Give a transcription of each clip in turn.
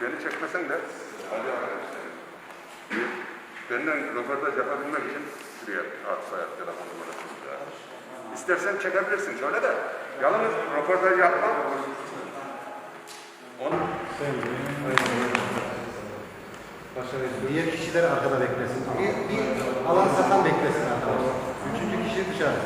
Beni çekmesen de abi. Benden röportaj yapabilmek için şuraya at soyad telefon numarasını. İstersen çekebilirsin şöyle de. Yalnız röportaj yapma. Onu Diğer kişiler arkada beklesin. Bir, bir alan satan beklesin arkadaşlar. Üçüncü kişi dışarı.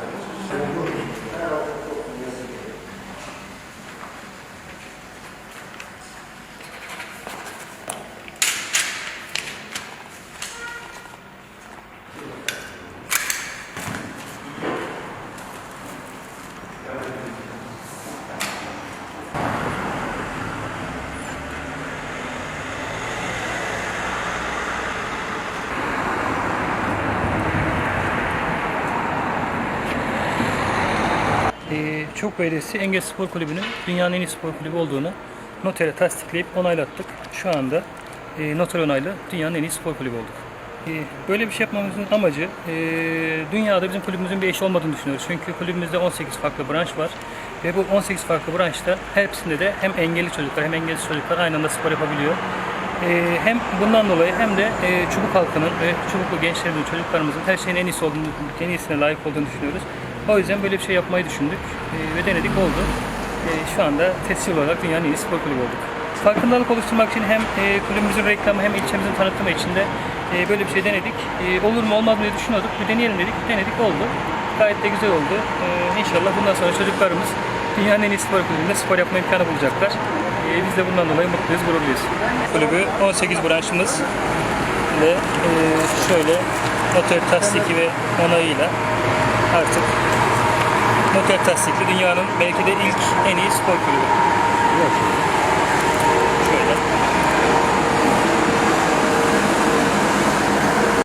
Ee, Çok Belediyesi Engel Spor Kulübü'nün dünyanın en iyi spor kulübü olduğunu notere tasdikleyip onaylattık. Şu anda e, noter onaylı dünyanın en iyi spor kulübü olduk. E, böyle bir şey yapmamızın amacı e, dünyada bizim kulübümüzün bir eşi olmadığını düşünüyoruz. Çünkü kulübümüzde 18 farklı branş var ve bu 18 farklı branşta hepsinde de hem engelli çocuklar hem engelsiz çocuklar aynı anda spor yapabiliyor. E, hem bundan dolayı hem de e, çubuk halkının ve çubuklu gençlerimizin, çocuklarımızın her şeyin en iyisi olduğunu, en iyisine layık olduğunu düşünüyoruz. O yüzden böyle bir şey yapmayı düşündük e, ve denedik oldu. E, şu anda tescil olarak dünyanın en iyi spor kulübü olduk. Farkındalık oluşturmak için hem e, kulübümüzün reklamı hem ilçemizin tanıtımı için de böyle bir şey denedik. Olur mu olmaz mı diye düşünüyorduk. Bir deneyelim dedik. Denedik oldu. Gayet de güzel oldu. E, inşallah bundan sonra çocuklarımız dünyanın en iyi spor kulübünde spor yapma imkanı bulacaklar. Biz de bundan dolayı mutluyuz, gururluyuz. Kulübü 18 branşımız ve şöyle noter tasdiki ve onayıyla artık noter tasdikli dünyanın belki de ilk en iyi spor kulübü.